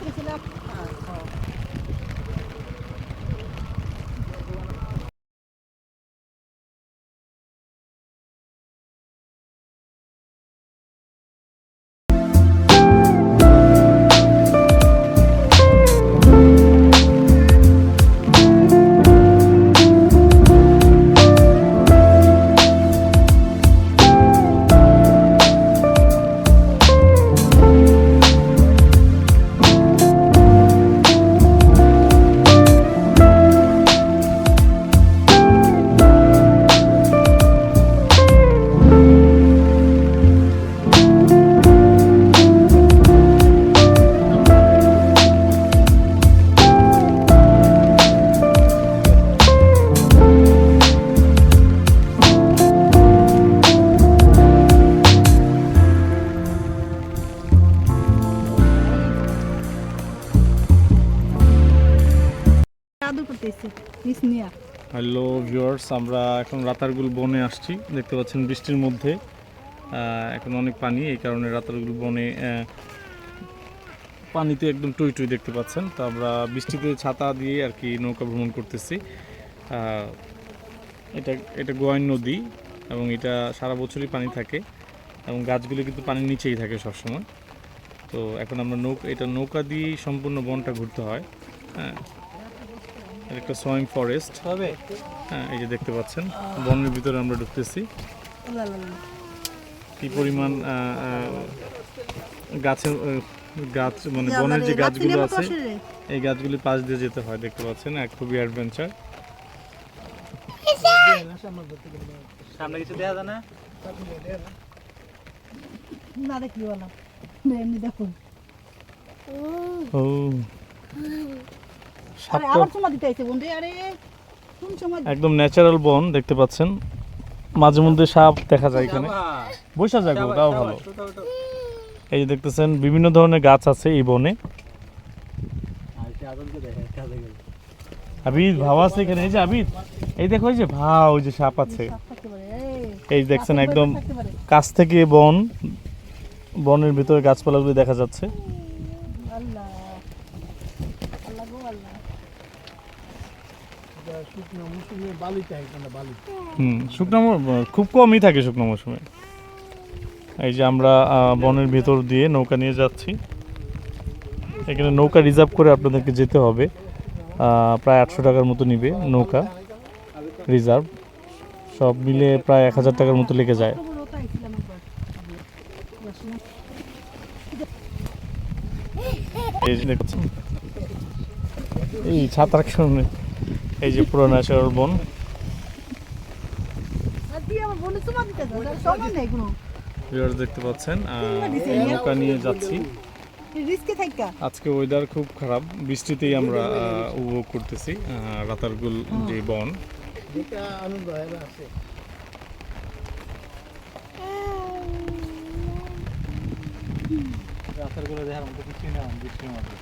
আমরা তিন নৌকা আদর করতেছে নিয়া হ্যালো ভিউয়ার্স আমরা এখন রাতারগুল বনে আসছি। দেখতে পাচ্ছেন বৃষ্টির মধ্যে। এখন অনেক পানি, এই কারণে রাতারগুল বনে পানিতে একদম টই টই দেখতে পাচ্ছেন। তো আমরা বৃষ্টিতে ছাতা দিয়ে আর কি নৌকা ভ্রমণ করতেছি। এটা এটা গোয়াইন নদী এবং এটা সারা বছরই পানি থাকে এবং গাছগুলো কিন্তু পানির নিচেই থাকে সবসময়। তো এখন আমরা নৌকা, এটা নৌকা দিয়েই সম্পূর্ণ বনটা ঘুরতে হয়। হ্যাঁ। একটা সোয়িং ফরেস্ট। হবে? হ্যাঁ এই যে দেখতে পাচ্ছেন। বনের ভিতরে আমরা ঢুকতেছি। কি পরিমাণ গাছের গাছ মানে বনের যে গাছগুলো আছে। এই গাছগুলি পাশ দিয়ে যেতে হয় দেখতে পাচ্ছেন। এক খুবই অ্যাডভেঞ্চার সামনে কিছু দেখা যায় না? না দেখলি বলা। এমনি দেখুন ও। একদম ন্যাচারাল বন দেখতে পাচ্ছেন। মাঝে মধ্যে সাপ দেখা যায় এখানে। বৈশা যাব তাও ভালো। এই যে দেখতেছেন বিভিন্ন ধরনের গাছ আছে এই বনে। আবিদ ভাব আছে এখানে। এই যে আবিদ এই দেখো এই যে ভাও ওই যে সাপ আছে। সাপ থাকতে পারে এই দেখছেন একদম। কাছ থেকে বন বনের ভিতরে গাছপালাগুলি দেখা যাচ্ছে আল্লাহ আল্লাহ গো আল্লাহ হুম, শুকনো খুব কমই থাকে শুকনো মৌসুমে। এই যে আমরা বনের ভেতর দিয়ে নৌকা নিয়ে যাচ্ছি। এখানে নৌকা রিজার্ভ করে আপনাদেরকে যেতে হবে। প্রায় আটশো টাকার মতো নিবে নৌকা রিজার্ভ। সব মিলে প্রায় এক হাজার টাকার মতো লেগে যায়। এই ছাতার কারণে এই যে পুরো ন্যাচারাল বন। দেখতে পাচ্ছেন আহ, নৌকা নিয়ে যাচ্ছি। আজকে ওয়েদার খুব খারাপ বৃষ্টিতেই আমরা উপভোগ করতেছি রাতারগুল যে বন। রাস্তারগুলো দেখার মতো কিছুই না বৃষ্টির মধ্যে।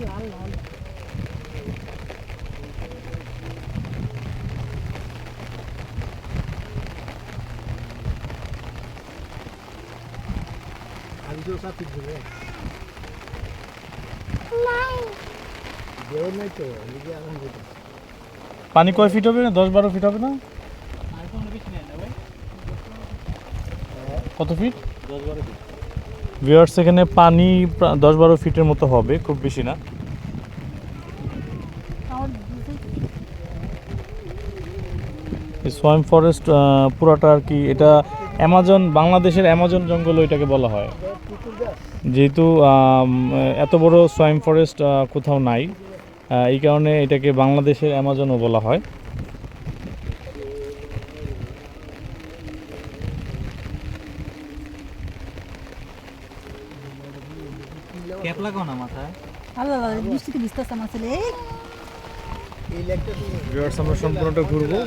আল্লাহ আল্লাহ আল্লাহ দেওয়ার নাই তো এখন পানি কয় ফিট হবে না? দশ বারো ফিট হবে না? কত ফিট? বারো এখানে পানি দশ বারো ফিটের মতো হবে খুব বেশি না আমার দুটো এই সোয়াইম ফরেস্ট পুরাটা আর কি এটা অ্যামাজন বাংলাদেশের অ্যামাজন জঙ্গল ওইটাকে বলা হয়। যেহেতু এত বড় সোয়াইম ফরেস্ট কোথাও নাই এই কারণে এটাকে বাংলাদেশের অ্যামাজনও বলা হয়। ক্যাপ লাগাও না মাথায়? আল্লাহ আল্লাহ, বৃষ্টিতে ভিজতেছে আমার ছেলে এই। এই লেকটা তুমি ভিউয়ার্স আমরা সম্পূর্ণটা ঘুরবো।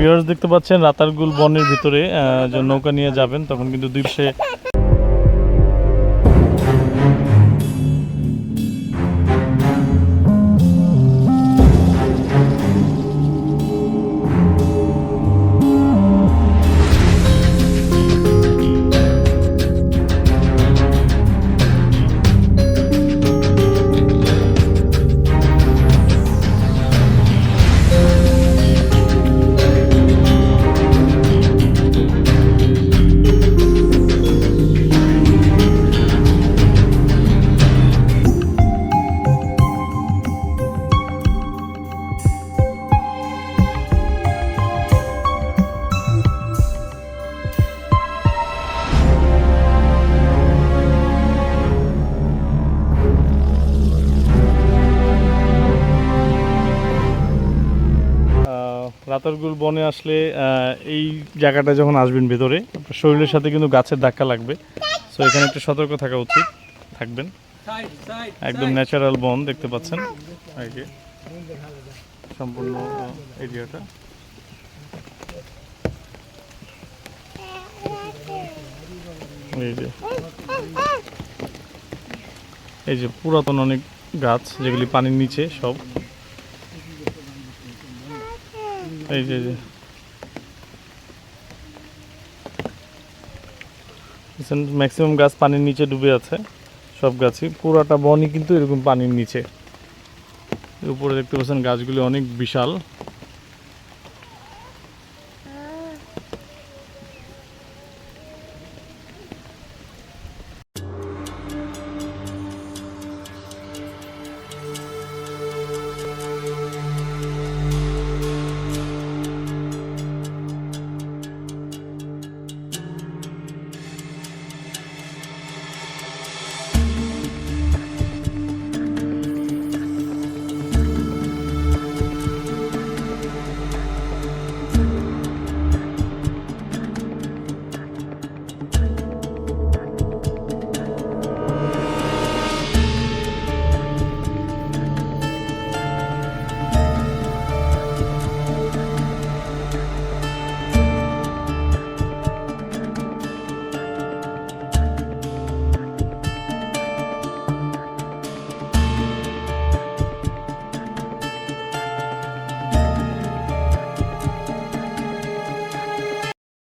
ভিউয়ার্স দেখতে পাচ্ছেন রাতারগুল বনের ভিতরে যখন নৌকা নিয়ে যাবেন তখন কিন্তু দুই পাশে আহ, রাতারগুল বনে আসলে এই জায়গাটা যখন আসবেন ভেতরে আপনার শরীরের সাথে কিন্তু গাছের ধাক্কা লাগবে। সো এখানে একটু সতর্ক থাকা উচিত থাকবেন। একদম ন্যাচারাল বন দেখতে পাচ্ছেন। সম্পূর্ণ এরিয়াটা। এই যে এই যে পুরাতন অনেক গাছ যেগুলি পানির নিচে সব। এই যে যে। ম্যাক্সিমাম গাছ পানির নিচে ডুবে আছে, সব গাছই। পুরাটা বনই কিন্তু এরকম পানির নিচে। উপরে দেখতে পাচ্ছেন গাছগুলি অনেক বিশাল।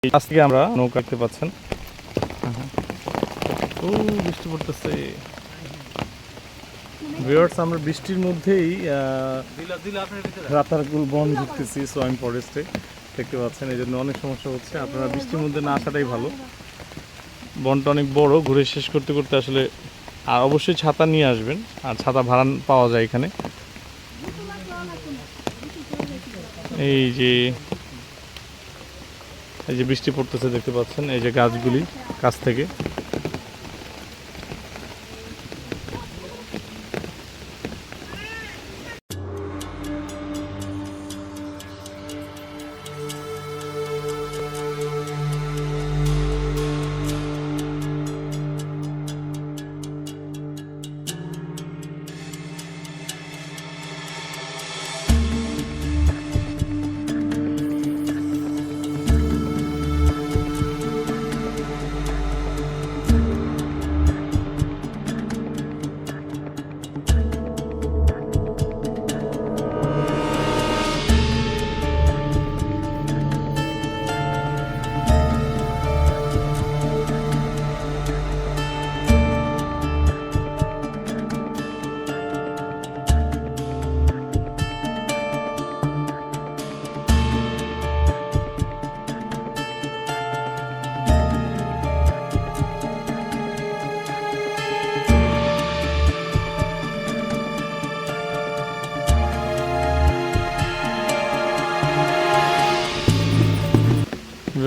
কাছ থেকে আমরা নৌকা দেখতে পাচ্ছেন। বৃষ্টি পড়তেছে। আমরা বৃষ্টির মধ্যেই রাতারগুল বন ঘুরতেছি সোয়াইম ফরেস্টে। দেখতে পাচ্ছেন, এই জন্য অনেক সমস্যা হচ্ছে। আপনারা বৃষ্টির মধ্যে না আসাটাই ভালো। বনটা অনেক বড়, ঘুরে শেষ করতে করতে আসলে আর অবশ্যই ছাতা নিয়ে আসবেন। আর ছাতা ভাড়া পাওয়া যায় এখানে। এই যে এই যে বৃষ্টি পড়তেছে দেখতে পাচ্ছেন এই যে গাছগুলি কাছ থেকে।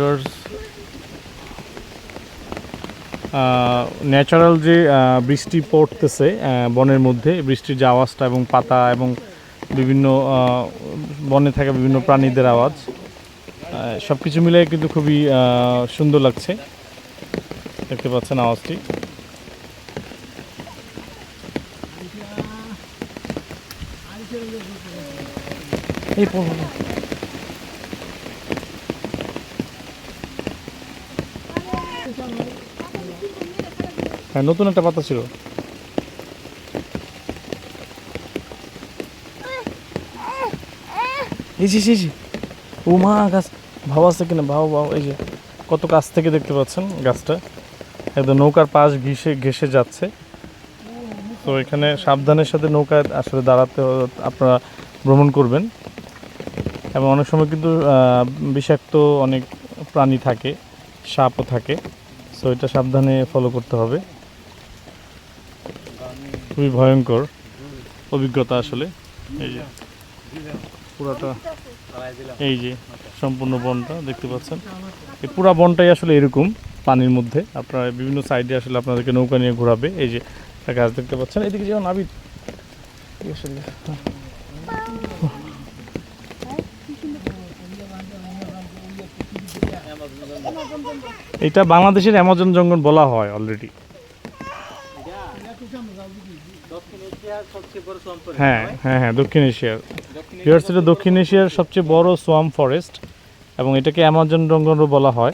ভিউয়ার্স ন্যাচারাল যে বৃষ্টি পড়তেছে আহ, বনের মধ্যে বৃষ্টির যে আওয়াজটা এবং পাতা এবং বিভিন্ন বনে থাকা বিভিন্ন প্রাণীদের আওয়াজ সব কিছু মিলে কিন্তু খুবই সুন্দর লাগছে। দেখতে পাচ্ছেন আওয়াজটি। এই হ্যাঁ নতুন একটা পাতা ছিল। মা, গাছ। ভাও আছে কিনা? ভাও ভাও এই যে। কত কাছ থেকে দেখতে পাচ্ছেন গাছটা? একদম নৌকার পাশ ঘেসে ঘেসে যাচ্ছে। তো এখানে সাবধানের সাথে নৌকায় আসলে দাঁড়াতে আপনারা ভ্রমণ করবেন। এবং অনেক সময় কিন্তু বিষাক্ত অনেক প্রাণী থাকে, সাপও থাকে। সো এটা সাবধানে ফলো করতে হবে। খুবই ভয়ঙ্কর অভিজ্ঞতা আসলে। এই যে পুরাটা, এই যে সম্পূর্ণ বনটা দেখতে পাচ্ছেন। এই পুরা বনটাই আসলে এরকম পানির মধ্যে। আপনারা বিভিন্ন সাইডে আসলে আপনাদেরকে নৌকা নিয়ে ঘোরাবে। এই যে একটা গাছ দেখতে পাচ্ছেন। এদিকে যেমন আবি এটা বাংলাদেশের অ্যামাজন জঙ্গল বলা হয় অলরেডি দক্ষিণ এশিয়ার সবচেয়ে বড় সম্পদ হ্যাঁ হ্যাঁ হ্যাঁ দক্ষিণ এশিয়ার। ভিউয়ার্স এটা দক্ষিণ এশিয়ার সবচেয়ে বড় সোয়াম ফরেস্ট এবং এটাকে অ্যামাজন জঙ্গলও বলা হয়।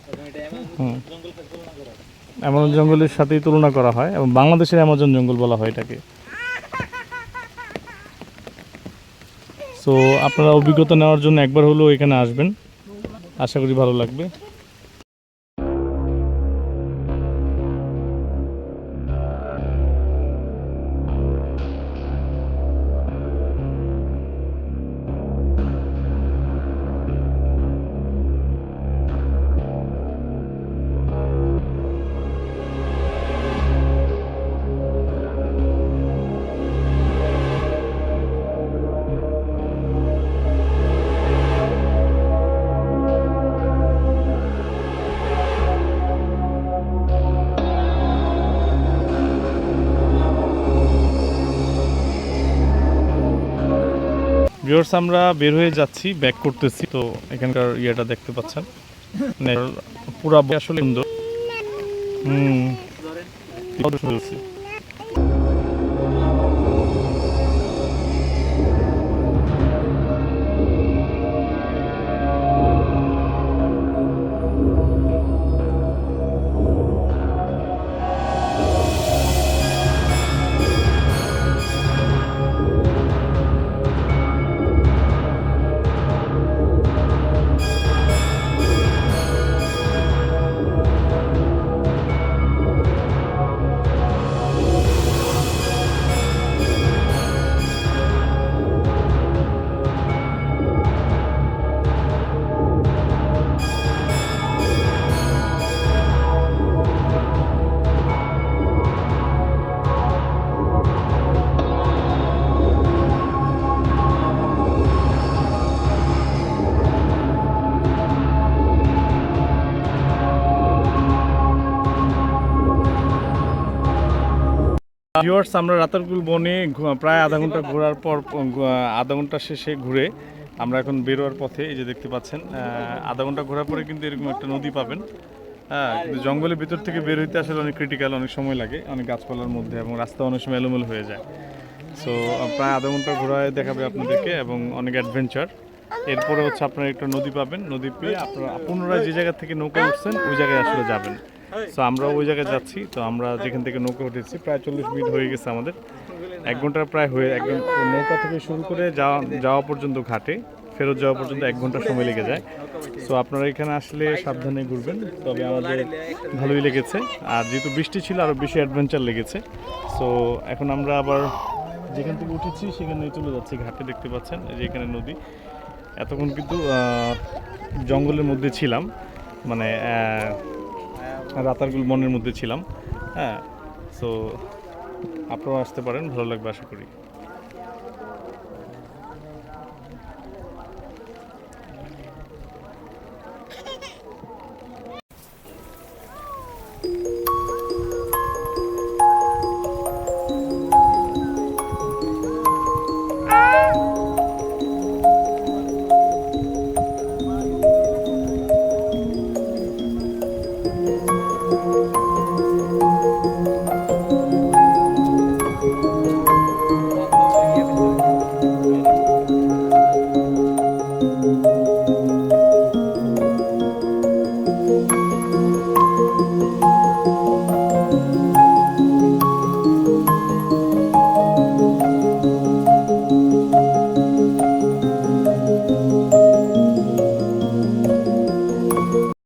অ্যামাজন জঙ্গলের সাথেই তুলনা করা হয়। এবং বাংলাদেশের অ্যামাজন জঙ্গল বলা হয় এটাকে। সো আপনারা অভিজ্ঞতা নেওয়ার জন্য একবার হলেও এখানে আসবেন। আশা করি ভালো লাগবে। ভিউয়ার্স আমরা বের হয়ে যাচ্ছি ব্যাক করতেছি, তো এখানকার ইয়েটা দেখতে পাচ্ছেন। পুরা আসলে সুন্দর। হুম। ভিউয়ার্স আমরা রাতারগুল বনে প্রায় আধা ঘণ্টা ঘোরার পর আধা ঘণ্টা শেষে ঘুরে আমরা এখন বেরোয়ার পথে, এই যে দেখতে পাচ্ছেন আধা ঘণ্টা ঘোরার পরে কিন্তু এরকম একটা নদী পাবেন। হ্যাঁ জঙ্গলের ভিতর থেকে বের হইতে আসলে অনেক ক্রিটিক্যাল অনেক সময় লাগে, অনেক গাছপালার মধ্যে এবং রাস্তা অনেক সময় এলোমেলো হয়ে যায়। সো প্রায় আধা ঘণ্টা ঘোরায় দেখাবে আপনাদেরকে এবং অনেক অ্যাডভেঞ্চার এরপরে হচ্ছে আপনারা একটা নদী পাবেন, নদী পেয়ে আপনারা পুনরায় যে জায়গা থেকে নৌকা উঠছেন, ওই জায়গায় আসলে যাবেন। সো আমরা ওই জায়গায় যাচ্ছি তো আমরা যেখান থেকে নৌকা উঠেছি প্রায় চল্লিশ মিনিট হয়ে গেছে আমাদের। এক ঘণ্টা প্রায় হয়ে এক ঘণ্টা নৌকা থেকে শুরু করে যাওয়া যাওয়া পর্যন্ত ঘাটে ফেরত যাওয়া পর্যন্ত এক ঘণ্টা সময় লেগে যায়। সো আপনারা এখানে আসলে সাবধানে ঘুরবেন তবে আমাদের ভালোই লেগেছে। আর যেহেতু বৃষ্টি ছিল আরও বেশি অ্যাডভেঞ্চার লেগেছে। সো এখন আমরা আবার যেখান থেকে উঠেছি সেখানে চলে যাচ্ছি ঘাটে দেখতে পাচ্ছেন যে এখানে নদী। এতক্ষণ কিন্তু জঙ্গলের মধ্যে ছিলাম। মানে রাতারগুল মনের মধ্যে ছিলাম। হ্যাঁ সো আপনারাও আসতে পারেন ভালো লাগবে আশা করি।